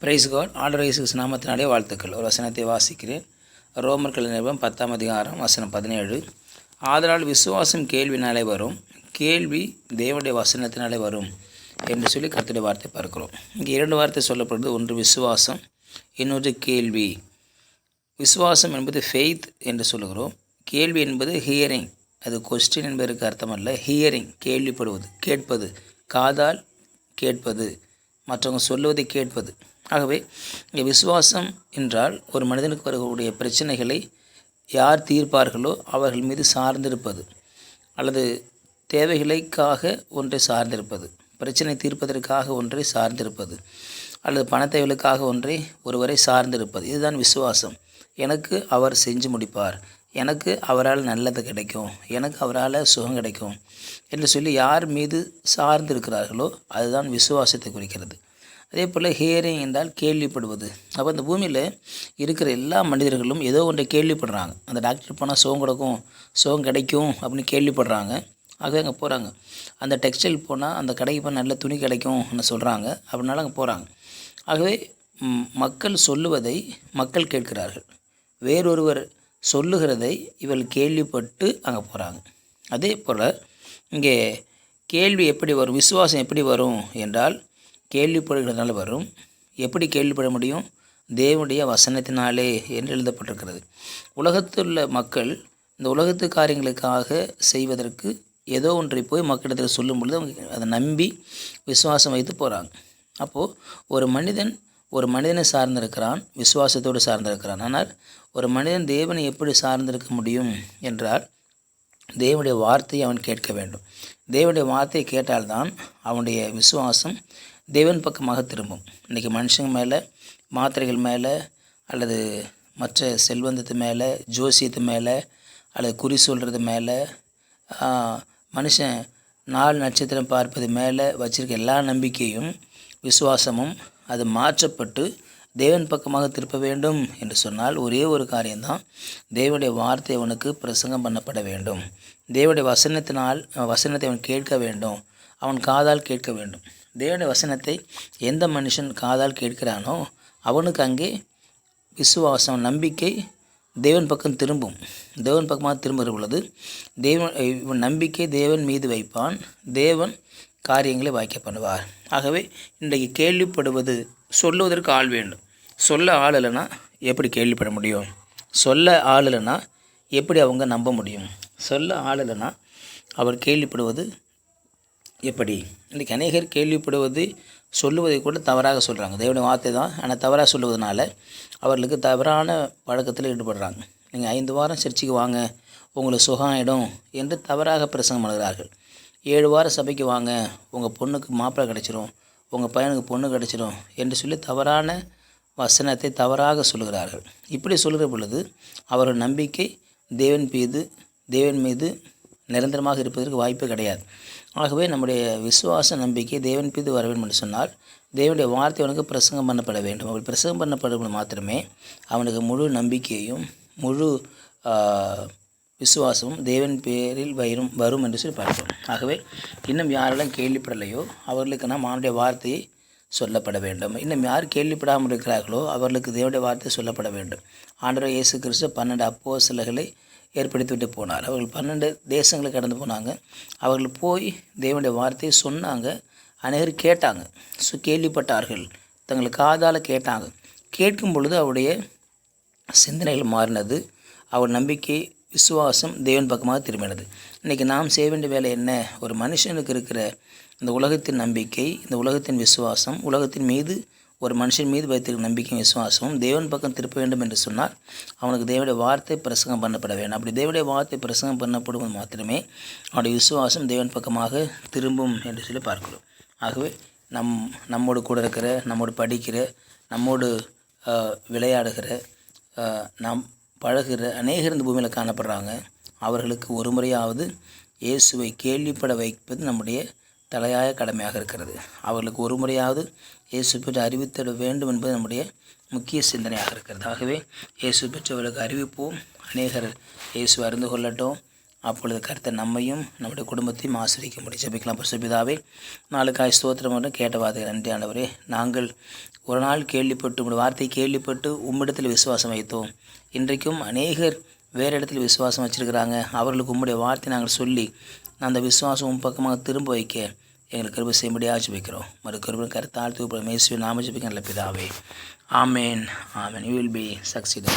Price God ஆண்டர் இயேசு நாமத்தினாலே வாழ்த்துக்கள். ஒரு வசனத்தை வாசிக்கிறேன். ரோமர் நிறுவனம் பத்தாம் அதிகாரம் வசனம் பதினேழு. ஆதலால் விசுவாசம் கேள்வினாலே வரும். கேள்வி தேவனுடைய வசனத்தினாலே வரும் என்று சொல்லி கத்துடைய வார்த்தை பார்க்கிறோம். இங்கே இரண்டு வார்த்தை சொல்லப்படுது. ஒன்று விசுவாசம் இன்னொன்று கேள்வி. விசுவாசம் என்பது ஃபெய்த் என்று சொல்லுகிறோம். கேள்வி என்பது ஹியரிங் அது கொஸ்டின் என்பதற்கு அர்த்தம் அல்ல ஹியரிங் கேள்விப்படுவது கேட்பது. காதால் கேட்பது. மற்றவங்க சொல்லுவதை கேட்பது. ஆகவே இங்கே விசுவாசம் என்றால் ஒரு மனிதனுக்கு வரக்கூடிய பிரச்சனைகளை யார் தீர்ப்பார்களோ அவர்கள் மீது சார்ந்திருப்பது அல்லது தேவைகளுக்காக ஒன்றை சார்ந்திருப்பது பிரச்சனை தீர்ப்பதற்காக ஒன்றை சார்ந்திருப்பது அல்லது பணத்தேவைகளுக்காக ஒன்றை ஒருவரை சார்ந்திருப்பது. இதுதான் விசுவாசம். எனக்கு அவர் செஞ்சு முடிப்பார். எனக்கு அவரால் நல்லது கிடைக்கும். எனக்கு அவரால் சுகம் கிடைக்கும். என்று சொல்லி யார் மீது சார்ந்திருக்கிறார்களோ அதுதான் விசுவாசத்தை குறிக்கிறது. அதே போல் ஹியரிங் என்றால் கேள்விப்படுவது. அப்போ இந்த பூமியில் இருக்கிற எல்லா மனிதர்களும் ஏதோ ஒன்றை கேள்விப்படுறாங்க. அந்த டாக்டர் போனால் சோகம் கிடக்கும் சோகம் கிடைக்கும் அப்படின்னு கேள்விப்படுறாங்க. ஆகவே அங்கே போகிறாங்க அந்த டெக்ஸ்டைல் போனால் அந்த கடைக்கு போனால் நல்ல துணி கிடைக்கும்னு சொல்கிறாங்க அப்படினால அங்கே போகிறாங்க ஆகவே மக்கள் சொல்லுவதை மக்கள் கேட்கிறார்கள். வேறொருவர் சொல்லுகிறதை இவள் கேள்விப்பட்டு அங்கே போகிறாங்க அதே போல் இங்கே கேள்வி எப்படி வரும் விசுவாசம் எப்படி வரும் என்றால் கேள்விப்படுகிறதுனால வரும். எப்படி கேள்விப்பட முடியும்? தேவனுடைய வசனத்தினாலே என்று எழுதப்பட்டிருக்கிறது. உலகத்தில் உள்ள மக்கள் இந்த உலகத்து காரியங்களுக்காக செய்வதற்கு ஏதோ ஒன்றை போய் மக்களிடத்தில் சொல்லும் பொழுது அவங்க அதை நம்பி விசுவாசம் வைத்து போகிறாங்க அப்போது ஒரு மனிதன் ஒரு மனிதனை சார்ந்திருக்கிறான் விசுவாசத்தோடு சார்ந்திருக்கிறான். ஆனால் ஒரு மனிதன் தேவனை எப்படி சார்ந்திருக்க முடியும் என்றால் தேவனுடைய வார்த்தையை அவன் கேட்க வேண்டும். தேவனுடைய வார்த்தையை கேட்டால்தான் அவனுடைய விசுவாசம் தேவன் பக்கமாக திரும்பும். இன்றைக்கி மனுஷங்க மேலே மாத்திரைகள் மேலே அல்லது மற்ற செல்வந்தத்து மேலே ஜோசியத்து மேலே அல்லது குறி சொல்கிறது மேலே மனுஷன் நாலு நட்சத்திரம் பார்ப்பது மேலே வச்சிருக்க எல்லா நம்பிக்கையும் விசுவாசமும் அது மாற்றப்பட்டு தேவன் பக்கமாக திருப்ப வேண்டும் என்று சொன்னால் ஒரே ஒரு காரியம்தான். தேவனுடைய வார்த்தை அவனுக்கு பிரசங்கம் பண்ணப்பட வேண்டும். தேவனுடைய வசனத்தினால் வசனத்தை அவன் கேட்க வேண்டும். அவன் காதால் கேட்க வேண்டும். தேவனுடைய வசனத்தை எந்த மனுஷன் காதால் கேட்கிறானோ அவனுக்கு அங்கே விசுவாசம் நம்பிக்கை தேவன் பக்கம் திரும்பும். தேவன் பக்கமாக திரும்புகிற பொழுது தேவன் இவன் நம்பிக்கை தேவன் மீது வைப்பான். தேவன் காரியங்களை வாய்க்க பண்ணுவார். ஆகவே இன்றைக்கு கேள்விப்படுவது சொல்லுவதற்கு ஆள் வேண்டும். சொல்ல ஆள் இல்லைன்னா எப்படி கேள்விப்பட முடியும்? சொல்ல ஆள் இல்லைன்னா எப்படி அவங்க நம்ப முடியும்? சொல்ல ஆள் இல்லைன்னா அவர் கேள்விப்படுவது எப்படி? இன்றைக்கி அநேகர் கேள்விப்படுவது சொல்லுவதை கூட தவறாக சொல்கிறாங்க தேவனுடைய வார்த்தை தான். ஆனால் தவறாக சொல்லுவதனால அவர்களுக்கு தவறான பழக்கத்தில் ஈடுபடுறாங்க. நீங்கள் ஐந்து வாரம் சர்ச்சைக்கு வாங்க உங்களுக்கு சுகம் ஆகிடும் என்று தவறாக பிரசங்கம் பண்ணுகிறார்கள். ஏழு வாரம் சபைக்கு வாங்க உங்கள் பொண்ணுக்கு மாப்பிள்ளை கிடச்சிரும் உங்கள் பையனுக்கு பொண்ணு கிடச்சிரும் என்று சொல்லி தவறான வசனத்தை தவறாக சொல்கிறார்கள் இப்படி சொல்கிற பொழுது அவர்கள் நம்பிக்கை தேவன் மீது தேவன் மீது நிரந்தரமாக இருப்பதற்கு வாய்ப்பு கிடையாது. ஆகவே நம்முடைய விசுவாச நம்பிக்கை தேவன் மீது வர வேண்டும் என்று சொன்னால் தேவனுடைய வார்த்தை அவனுக்கு பிரசங்கம் பண்ணப்பட வேண்டும். அவள் பிரசங்கம் பண்ணப்படும் மாத்திரமே அவனுக்கு முழு நம்பிக்கையும் முழு விசுவாசமும் தேவன் பேரில் வரும் வரும் என்று சொல்லி பார்ப்போம் ஆகவே இன்னும் யாரெல்லாம் கேள்விப்படலையோ அவர்களுக்கு நாம் அவனுடைய வார்த்தையை சொல்லப்பட வேண்டும். இன்னும் யார் கேள்விப்படாமல் இருக்கிறார்களோ அவர்களுக்கு தேவனுடைய வார்த்தை சொல்லப்பட வேண்டும். ஆண்டவர் இயேசு கிறிஸ்து பன்னெண்டு அப்போ சிலைகளை ஏற்படுத்திவிட்டு போனார். அவர்கள் பன்னெண்டு தேசங்களை கடந்து போனாங்க. அவர்கள் போய் தேவனுடைய வார்த்தையை சொன்னாங்க. அநேகர் கேட்டாங்க. ஸோ கேள்விப்பட்டார்கள். தங்கள் காதால் கேட்டாங்க. கேட்கும் பொழுது அவருடைய சிந்தனைகள் மாறினது. அவர் நம்பிக்கை விசுவாசம் தேவன் பக்கமாக திரும்பினது. இன்றைக்கி நாம் செய்ய வேண்டிய வேலை என்ன? ஒரு மனுஷனுக்கு இருக்கிற இந்த உலகத்தின் நம்பிக்கை இந்த உலகத்தின் விசுவாசம் உலகத்தின் மீது ஒரு மனுஷன் மீது வைத்திருக்கும் நம்பிக்கையும் விசுவாசமும் தேவன் பக்கம் திருப்ப வேண்டும் என்று சொன்னால் அவனுக்கு தேவடைய வார்த்தை பிரசங்கம் பண்ணப்பட வேண்டும். அப்படி தேவடைய வார்த்தை பிரசங்கம் பண்ணப்படுவது மாத்திரமே அவனுடைய விசுவாசம் தேவன் பக்கமாக திரும்பும் என்று சொல்லி பார்க்கிறோம். ஆகவே நம் நம்மோடு கூட இருக்கிற நம்மோடு படிக்கிற நம்மோடு விளையாடுகிற நாம் பழகிற அநேகர் இந்த பூமியில் காணப்படுறாங்க. அவர்களுக்கு ஒரு முறையாவது இயேசுவை கேள்விப்பட வைப்பது நம்முடைய தலையாய கடமையாக இருக்கிறது. அவர்களுக்கு ஒரு முறையாவது இயேசு பெற்று அறிவித்திட வேண்டும் என்பது நம்முடைய முக்கிய சிந்தனையாக இருக்கிறது. ஆகவே இயேசு பெற்றவர்களுக்கு அறிவிப்போம். அநேகர் இயேசு அறிந்து கொள்ளட்டும். அப்பொழுது கருத்தை நம்மையும் நம்முடைய குடும்பத்தையும் ஆசிரிக்க முடியும். ஜபிக்கலாம். பசுபிதாவே நாளுக்காய் ஸ்தோத்திரம் மட்டும் கேட்ட வார்த்தை நன்றி ஆண்டவரே. நாங்கள் ஒரு நாள் கேள்விப்பட்டு உங்களுடைய வார்த்தையை கேள்விப்பட்டு உம்மிடத்தில் விசுவாசம் வைத்தோம். இன்றைக்கும் அநேகர் வேறு இடத்துல விசுவாசம் வச்சுருக்கிறாங்க. அவர்களுக்கு உம்முடைய வார்த்தை நாங்கள் சொல்லி அந்த விசுவாசம் உன் பக்கமாக திரும்ப வைக்க எங்களுக்கு கிருபை செய்யும்படியாக ஜபிக்கிறோம். மறு கருவன் கருத்தால் தூப்பட மேசுவை நாம ஜெபிக்க நல்ல பிதாவே. ஆமேன். ஆமேன். You will be succeed